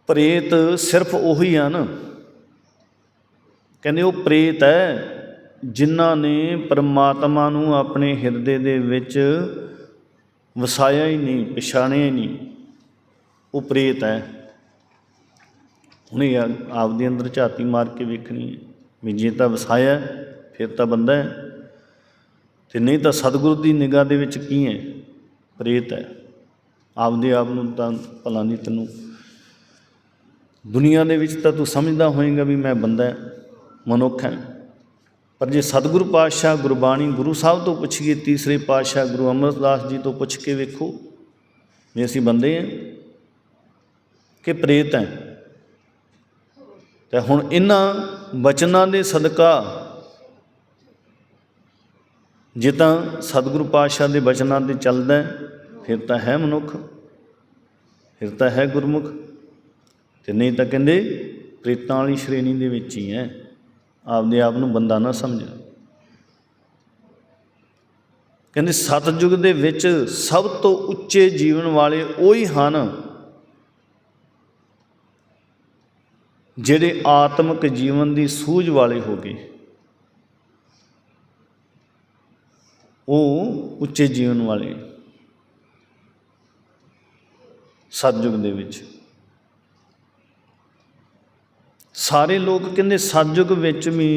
ਪ੍ਰੇਤ ਸਿਰਫ ਉਹੀ ਹਨ ਕਹਿੰਦੇ ਉਹ ਪ੍ਰੇਤ ਹੈ ਜਿਨ੍ਹਾਂ ਨੇ ਪਰਮਾਤਮਾ ਨੂੰ ਆਪਣੇ ਹਿਰਦੇ ਦੇ ਵਿੱਚ ਵਸਾਇਆ ਹੀ ਨਹੀਂ, ਪਛਾਣਿਆ ਹੀ ਨਹੀਂ। ਉਹ ਪ੍ਰੇਤ ਹੈ। ਹੁਣੇ ਆਪਦੇ ਅੰਦਰ ਝਾਤੀ ਮਾਰ ਕੇ ਵੇਖਣੀ ਹੈ। ਵੀ ਜੇ ਤਾਂ ਵਸਾਇਆ ਫਿਰ ਤਾਂ ਬੰਦਾ ਹੈ। ਤੇ ਨਹੀਂ ਤਾਂ ਸਤਿਗੁਰੂ ਦੀ ਨਿਗਾਹ ਦੇ ਵਿੱਚ ਕੀ ਹੈ? ਪ੍ਰੇਤ ਹੈ। ਆਪਦੇ ਆਪ ਨੂੰ ਤਾਂ ਭਲਾ ਨਹੀਂ ਤੈਨੂੰ। ਦੁਨੀਆ ਦੇ ਵਿੱਚ ਤਾਂ ਤੂੰ ਸਮਝਦਾ ਹੋਏਗਾ ਵੀ ਮੈਂ ਬੰਦਾ ਮਨੁੱਖ ਹਾਂ। ਪਰ ਜੇ ਸਤਿਗੁਰੂ ਪਾਤਸ਼ਾਹ ਗੁਰਬਾਣੀ ਗੁਰੂ ਸਾਹਿਬ ਤੋਂ ਪੁੱਛੀਏ, ਤੀਸਰੇ ਪਾਤਸ਼ਾਹ ਗੁਰੂ ਅਮਰਦਾਸ ਜੀ ਤੋਂ ਪੁੱਛ ਕੇ ਵੇਖੋ ਵੀ ਅਸੀਂ ਬੰਦੇ ਹਾਂ। ਕਿ ਪ੍ਰੇਤ ਹੈ। ਤੇ ਹੁਣ ਇਹਨਾਂ ਬਚਨਾਂ ਦੇ ਸਦਕਾ ਜੇ ਤਾਂ ਸਤਿਗੁਰੂ ਪਾਤਸ਼ਾਹ ਦੇ ਬਚਨਾਂ ਤੇ ਚੱਲਦਾ ਫਿਰ ਤਾਂ ਹੈ ਮਨੁੱਖ, ਫਿਰ ਤਾਂ ਹੈ ਗੁਰਮੁਖ। ਤੇ ਨਹੀਂ ਤਾਂ ਕਹਿੰਦੇ ਪ੍ਰੇਤਾਂ ਵਾਲੀ ਸ਼੍ਰੇਣੀ ਦੇ ਵਿੱਚ ਹੀ ਹੈ। ਆਪਦੇ ਆਪ ਨੂੰ ਬੰਦਾ ਨਾ ਸਮਝ। ਕਹਿੰਦੇ ਸਤਜੁਗ ਦੇ ਵਿੱਚ ਸਭ ਤੋਂ ਉੱਚੇ ਜੀਵਨ ਵਾਲੇ ਉਹੀ ਹਨ ਜਿਹੜੇ ਆਤਮਿਕ ਜੀਵਨ ਦੀ ਸੂਝ ਵਾਲੇ ਹੋ ਗਏ, ਉਹ ਉੱਚੇ ਜੀਵਨ ਵਾਲੇ ਸਤਜੁਗ ਦੇ ਵਿੱਚ। ਸਾਰੇ ਲੋਕ ਕਹਿੰਦੇ ਸਤਜੁਗ ਵਿੱਚ ਵੀ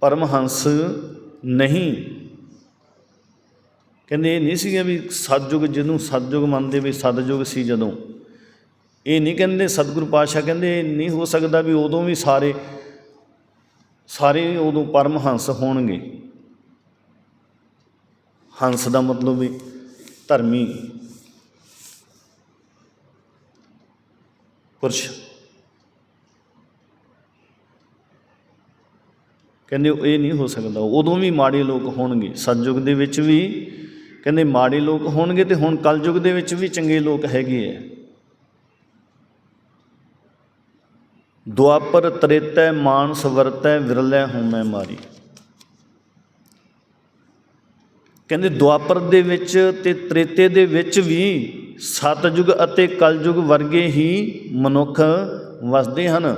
ਪਰਮਹੰਸ ਨਹੀਂ। ਕਹਿੰਦੇ ਇਹ ਨਹੀਂ ਸੀਗਾ ਵੀ ਸਤਜੁਗ ਜਿਹਨੂੰ ਸਤਜੁਗ ਮੰਨਦੇ ਵੀ ਸਤਜੁਗ ਸੀ ਜਦੋਂ। ਇਹ ਨਹੀਂ ਕਹਿੰਦੇ ਸਤਿਗੁਰੂ ਪਾਤਸ਼ਾਹ ਕਹਿੰਦੇ ਨਹੀਂ ਹੋ ਸਕਦਾ ਵੀ ਉਦੋਂ ਵੀ ਸਾਰੇ ਸਾਰੇ ਉਦੋਂ ਪਰਮ ਹੰਸ ਹੋਣਗੇ। ਹੰਸ ਦਾ ਮਤਲਬ ਵੀ ਧਰਮੀ ਪੁਰਸ਼। ਕਹਿੰਦੇ ਇਹ ਨਹੀਂ ਹੋ ਸਕਦਾ, ਉਦੋਂ ਵੀ ਮਾੜੇ ਲੋਕ ਹੋਣਗੇ। ਸਤਜੁਗ ਦੇ ਵਿੱਚ ਵੀ ਕਹਿੰਦੇ ਮਾੜੇ ਲੋਕ ਹੋਣਗੇ ਤੇ ਹੁਣ ਕਲਯੁਗ ਦੇ ਵਿੱਚ ਵੀ ਚੰਗੇ ਲੋਕ ਹੈਗੇ ਐ ਦੁਆਪਰ ਤ੍ਰੇਤੈ ਮਾਨਸ ਵਰਤੈ ਵਿਰਲੇ ਹਉਮੈ ਮਾਰੀ। ਕਹਿੰਦੇ ਦੁਆਪਰ ਦੇ ਵਿੱਚ ਤੇ ਤ੍ਰੇਤੇ ਦੇ ਵਿੱਚ ਵੀ ਸਤਜੁਗ ਅਤੇ ਕਲਯੁਗ ਵਰਗੇ ਹੀ ਮਨੁੱਖ ਵਸਦੇ ਹਨ।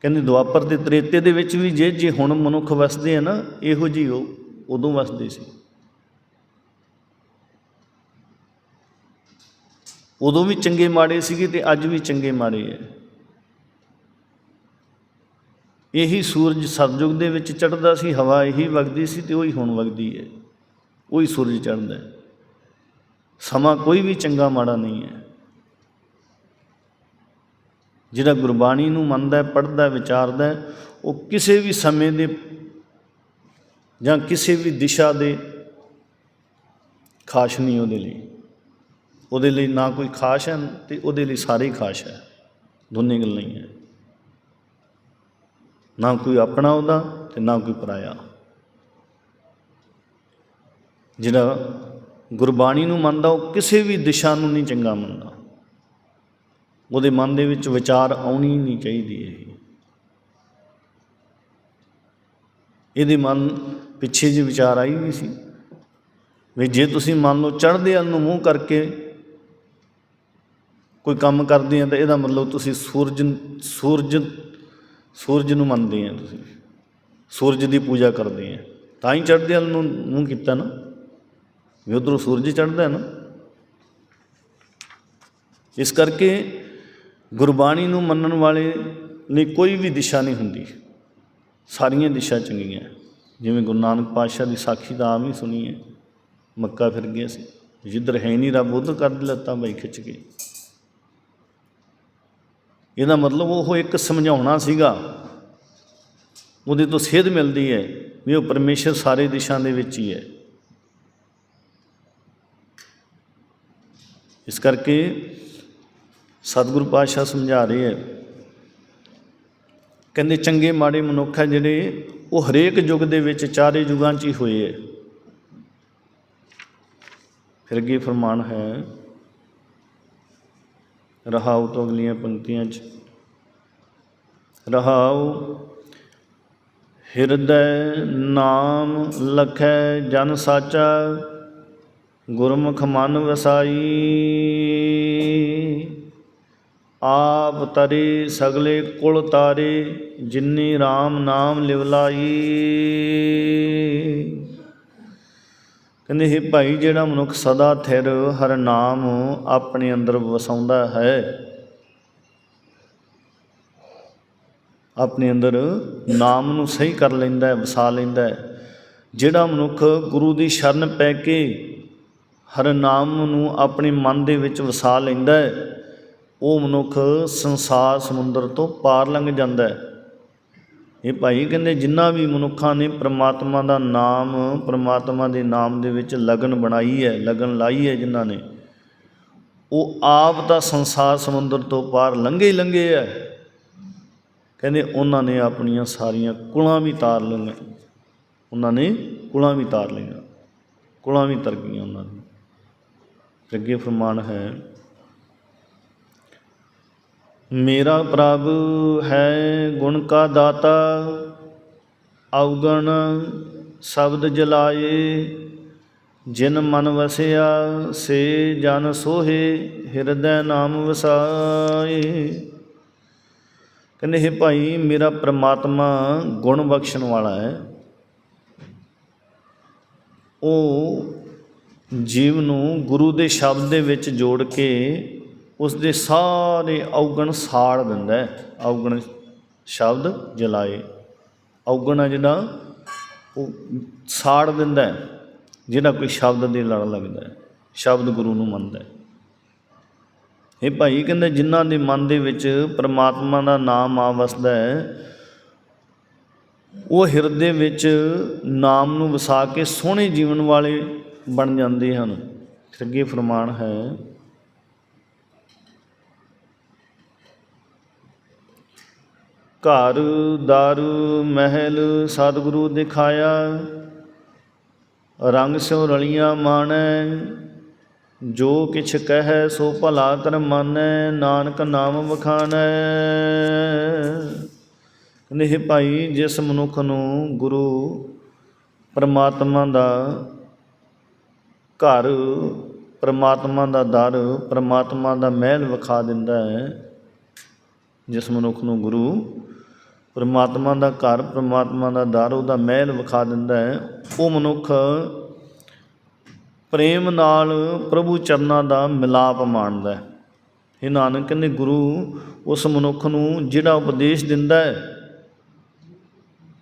ਕਹਿੰਦੇ ਦੁਆਪਰ ਤੇ ਤ੍ਰੇਤੇ ਦੇ ਵਿੱਚ ਵੀ ਜੇ ਜੇ ਹੁਣ ਮਨੁੱਖ ਵਸਦੇ ਆ ਨਾ, ਇਹੋ ਜਿਹੀ ਉਹ ਉਦੋਂ ਵਸਦੇ ਸੀ। ਉਦੋਂ ਵੀ ਚੰਗੇ ਮਾੜੇ ਸੀਗੇ ਤੇ ਅੱਜ ਵੀ ਚੰਗੇ ਮਾੜੇ ਹੈ ਇਹੀ ਸੂਰਜ ਸਤਜੁਗ ਦੇ ਵਿੱਚ ਚੜ੍ਹਦਾ ਸੀ, ਹਵਾ ਇਹੀ ਵਗਦੀ ਸੀ ਤੇ ਉਹੀ ਹੁਣ ਵਗਦੀ ਹੈ ਉਹੀ ਸੂਰਜ ਚੜ੍ਹਦਾ ਹੈ ਸਮਾਂ ਕੋਈ ਵੀ ਚੰਗਾ ਮਾੜਾ ਨਹੀਂ ਹੈ ਜਿਹੜਾ ਗੁਰਬਾਣੀ ਨੂੰ ਮੰਨਦਾ ਹੈ ਪੜ੍ਹਦਾ ਵਿਚਾਰਦਾ ਉਹ ਕਿਸੇ ਵੀ ਸਮੇਂ ਦੇ ਜਾਂ ਕਿਸੇ ਵੀ ਦਿਸ਼ਾ ਦੇ ਖਾਸ ਨਹੀਂ ਉਹਦੇ ਲਈ। ਉਹਦੇ ਲਈ ਨਾ ਕੋਈ ਖਾਸ ਹੈ ਤੇ ਉਹਦੇ ਲਈ ਸਾਰੇ ਹੀ ਖਾਸ ਹੈ। ਦੋਨੇ ਗੱਲ ਨਹੀਂ ਹੈ। ਨਾ ਕੋਈ ਆਪਣਾ ਉਹਦਾ ਤੇ ਨਾ ਕੋਈ ਪਰਾਇਆ। ਜਿਹੜਾ ਗੁਰਬਾਣੀ ਨੂੰ ਮੰਨਦਾ, ਉਹ ਕਿਸੇ ਵੀ ਦਿਸ਼ਾ ਨੂੰ ਨਹੀਂ ਚੰਗਾ ਮੰਨਦਾ। ਉਹਦੇ ਮਨ ਦੇ ਵਿੱਚ ਵਿਚਾਰ ਆਉਣੀ ਨਹੀਂ ਚਾਹੀਦੀ ਇਹ। ਇਹਦੇ ਮਨ ਪਿੱਛੇ ਜੇ ਵਿਚਾਰ ਆਈ ਵੀ ਸੀ। ਵੀ ਜੇ ਤੁਸੀਂ ਮੰਨ ਲਓ ਚੜ੍ਹਦੇ ਅੰਨ ਨੂੰ ਮੂੰਹ ਕਰਕੇ ਕੋਈ ਕੰਮ ਕਰਦੇ ਆ ਤਾਂ ਇਹਦਾ ਮਤਲਬ ਤੁਸੀਂ ਸੂਰਜ ਸੂਰਜ ਸੂਰਜ ਨੂੰ ਮੰਨਦੇ ਆ ਤੁਸੀਂ। ਸੂਰਜ ਦੀ ਪੂਜਾ ਕਰਦੇ ਆ। ਤਾਂ ਹੀ ਚੜ੍ਹਦੇ ਵੱਲ ਨੂੰ ਮੂੰਹ ਕੀਤਾ ਨਾ। ਵੀ ਉਧਰੋਂ ਸੂਰਜ ਚੜ੍ਹਦਾ ਹੈ ਨਾ। ਇਸ ਕਰਕੇ ਗੁਰਬਾਣੀ ਨੂੰ ਮੰਨਣ ਵਾਲੇ ਲਈ ਕੋਈ ਵੀ ਦਿਸ਼ਾ ਨਹੀਂ ਹੁੰਦੀ। ਸਾਰੀਆਂ ਦਿਸ਼ਾ ਚੰਗੀਆਂ। ਜਿਵੇਂ ਗੁਰੂ ਨਾਨਕ ਪਾਤਸ਼ਾਹ ਦੀ ਸਾਖੀ ਦਾ ਆਮ ਹੀ ਸੁਣੀ ਹੈ। ਮੱਕਾ ਫਿਰ ਗਿਆ ਸੀ। ਜਿੱਧਰ ਹੈ ਨਹੀਂ ਰੱਬ, ਉਧਰ ਕਰ ਲੱਤਾਂ ਬਾਈ ਖਿੱਚ ਕੇ। ਇਹਦਾ ਮਤਲਬ ਉਹ ਇੱਕ ਸਮਝਾਉਣਾ ਸੀਗਾ। ਉਹਦੇ ਤੋਂ ਸੇਧ ਮਿਲਦੀ ਹੈ ਵੀ ਉਹ ਪਰਮੇਸ਼ਰ ਸਾਰੇ ਦਿਸ਼ਾ ਦੇ ਵਿੱਚ ਹੀ ਹੈ। ਇਸ ਕਰਕੇ ਸਤਿਗੁਰੂ ਪਾਤਸ਼ਾਹ ਸਮਝਾ ਰਹੇ ਹੈ। ਕਹਿੰਦੇ, ਚੰਗੇ ਮਾੜੇ ਮਨੁੱਖ ਹੈ ਜਿਹੜੇ, ਉਹ ਹਰੇਕ ਯੁੱਗ ਦੇ ਵਿੱਚ ਚਾਰੇ ਯੁਗਾਂ 'ਚ ਹੀ ਹੋਏ ਹੈ। ਫਿਰ ਅੱਗੇ ਫਰਮਾਨ ਹੈ ਰਹਾਉ ਤੋਂ ਅਗਲੀਆਂ ਪੰਕਤੀਆਂ 'ਚ। ਰਹਾਉ ਹਿਰਦੈ ਨਾਮ ਲਖੈ ਜਨ ਸਾਚਾ, ਗੁਰਮੁਖ ਮਨ ਵਸਾਈ। ਆਪ ਤਰੇ ਸਗਲੇ ਕੁਲ ਤਾਰੇ, ਜਿਨੀ RAM ਨਾਮ ਲਿਵਲਾਈ। ਕਹਿੰਦੇ ਇਹ ਭਾਈ, ਜਿਹੜਾ ਮਨੁੱਖ ਸਦਾ ਥਿਰ ਹਰ ਨਾਮ ਆਪਣੇ ਅੰਦਰ ਵਸਾਉਂਦਾ ਹੈ, ਆਪਣੇ ਅੰਦਰ ਨਾਮ ਨੂੰ ਸਹੀ ਕਰ ਲੈਂਦਾ ਹੈ, ਵਸਾ ਲੈਂਦਾ ਹੈ। ਜਿਹੜਾ ਮਨੁੱਖ ਗੁਰੂ ਦੀ ਸ਼ਰਨ ਪੈ ਕੇ ਹਰ ਨਾਮ ਨੂੰ ਆਪਣੇ ਮਨ ਦੇ ਵਿੱਚ ਵਸਾ ਲੈਂਦਾ ਹੈ, ਉਹ ਮਨੁੱਖ ਸੰਸਾਰ ਸਮੁੰਦਰ ਤੋਂ ਪਾਰ ਲੰਘ ਜਾਂਦਾ ਹੈ। ਇਹ ਭਾਈ ਕਹਿੰਦੇ ਜਿੰਨਾ ਵੀ ਮਨੁੱਖਾਂ ਨੇ ਪ੍ਰਮਾਤਮਾ ਦਾ ਨਾਮ, ਪ੍ਰਮਾਤਮਾ ਦੇ ਨਾਮ ਦੇ ਵਿੱਚ ਲਗਨ ਬਣਾਈ ਹੈ, ਲਗਨ ਲਾਈ ਹੈ ਜਿਨ੍ਹਾਂ ਨੇ, ਉਹ ਆਪ ਤਾਂ ਸੰਸਾਰ ਸਮੁੰਦਰ ਤੋਂ ਪਾਰ ਲੰਘੇ ਹੀ ਲੰਘੇ ਹੈ ਕਹਿੰਦੇ ਉਹਨਾਂ ਨੇ ਆਪਣੀਆਂ ਸਾਰੀਆਂ ਕੁਲਾਂ ਵੀ ਤਾਰ ਲਈਆਂ। ਉਹਨਾਂ ਨੇ ਕੁਲਾਂ ਵੀ ਤਾਰ ਲਈਆਂ, ਕੁਲਾਂ ਵੀ ਤਰ ਗਈਆਂ ਉਹਨਾਂ ਦੀ ਅੱਗੇ ਫਰਮਾਨ ਹੈ ਮੇਰਾ ਪ੍ਰਭ ਹੈ ਗੁਣ ਕਾ ਦਾਤਾ, ਔਗਣ ਸ਼ਬਦ ਜਲਾਏ, ਜਿਨ ਮਨ ਵਸਿਆ ਸੇ ਜਨ ਸੋਹੇ, ਹਿਰਦੈ ਨਾਮ ਵਸਾਏ। ਕਹਿੰਦੇ ਇਹ ਭਾਈ, ਮੇਰਾ ਪ੍ਰਮਾਤਮਾ ਗੁਣ ਬਖਸ਼ਣ ਵਾਲਾ ਹੈ। ਉਹ ਜੀਵ ਨੂੰ ਗੁਰੂ ਦੇ ਸ਼ਬਦ ਦੇ ਵਿੱਚ ਜੋੜ ਕੇ ਉਸ ਦੇ ਸਾਰੇ ਔਗਣ ਸਾੜ ਦਿੰਦਾ ਹੈ। ਔਗਣ ਸ਼ਬਦ ਜਲਾਏ। ਔਗਣ ਆ ਜਿਹੜਾ ਉਹ ਸਾੜ ਦਿੰਦਾ ਹੈ, ਜਿਹੜਾ ਕੋਈ ਸ਼ਬਦ ਦੇ ਲੜ ਲੱਗਦਾ ਹੈ, ਸ਼ਬਦ ਗੁਰੂ ਨੂੰ ਮੰਨਦਾ ਹੈ। ਇਹ ਭਾਈ, ਕਹਿੰਦੇ ਜਿਨ੍ਹਾਂ ਦੇ ਮਨ ਦੇ ਵਿੱਚ ਪ੍ਰਮਾਤਮਾ ਦਾ ਨਾਮ ਆ ਵਸਦਾ ਹੈ, ਉਹ ਹਿਰਦੇ ਵਿੱਚ ਨਾਮ ਨੂੰ ਵਸਾ ਕੇ ਸੋਹਣੇ ਜੀਵਨ ਵਾਲੇ ਬਣ ਜਾਂਦੇ ਹਨ। ਅੱਗੇ ਫਰਮਾਨ ਹੈ ਘਰ, ਦਰ, ਮਹਿਲ ਸਤਿਗੁਰੂ ਦਿਖਾਇਆ। ਰੰਗ ਸਿਉ ਰਲੀਆਂ ਮਾਣੈ, ਜੋ ਕਿਛ ਕਹੈ ਸੋ ਭਲਾ ਕਰ ਮਾਨੈ, ਨਾਨਕ ਨਾਮ ਵਖਾਣੈ ਕਹਿੰਦੇ ਭਾਈ, ਜਿਸ ਮਨੁੱਖ ਨੂੰ ਗੁਰੂ ਪਰਮਾਤਮਾ ਦਾ ਘਰ, ਪਰਮਾਤਮਾ ਦਾ ਦਰ, ਪਰਮਾਤਮਾ ਦਾ ਮਹਿਲ ਵਿਖਾ ਦਿੰਦਾ ਹੈ, ਜਿਸ ਮਨੁੱਖ ਨੂੰ ਗੁਰੂ ਪਰਮਾਤਮਾ ਦਾ ਘਰ, ਪਰਮਾਤਮਾ ਦਾ ਦਰ, ਉਹਦਾ ਮਹਿਲ ਵਿਖਾ ਦਿੰਦਾ ਹੈ। ਉਹ ਮਨੁੱਖ ਪ੍ਰੇਮ ਨਾਲ ਪ੍ਰਭੂ ਚਰਨਾਂ ਦਾ ਮਿਲਾਪ ਮਾਣਦਾ ਹੈ। ਇਹ ਨਾਨਕ, ਕਹਿੰਦੇ ਗੁਰੂ, ਉਸ ਮਨੁੱਖ ਨੂੰ ਜਿਹੜਾ ਉਪਦੇਸ਼ ਦਿੰਦਾ ਹੈ,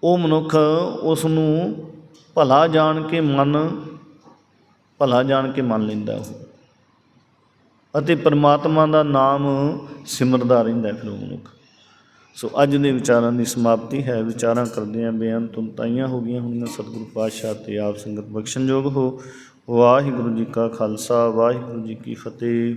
ਉਹ ਮਨੁੱਖ ਉਸ ਨੂੰ ਭਲਾ ਜਾਣ ਕੇ ਮਨ, ਭਲਾ ਜਾਣ ਕੇ ਮੰਨ ਲੈਂਦਾ ਉਹ ਅਤੇ ਪਰਮਾਤਮਾ ਦਾ ਨਾਮ ਸਿਮਰਦਾ ਰਹਿੰਦਾ ਫਿਰ ਉਹ ਮਨੁੱਖ। ਸੋ ਅੱਜ ਦੇ ਵਿਚਾਰਾਂ ਦੀ ਸਮਾਪਤੀ ਹੈ। ਵਿਚਾਰਾਂ ਕਰਦੇ ਆਂ ਬੇਅੰਤ ਤੁੰਤਾਈਆਂ ਹੋ ਗਈਆਂ ਹੋਣੀਆਂ ਸਤਿਗੁਰੂ ਪਾਤਸ਼ਾਹ ਤੇ ਆਪ ਸੰਗਤ ਬਖਸ਼ਣਯੋਗ ਹੋ। ਵਾਹਿਗੁਰੂ ਜੀ ਕਾ ਖਾਲਸਾ, ਵਾਹਿਗੁਰੂ ਜੀ ਕੀ ਫਤਿਹ।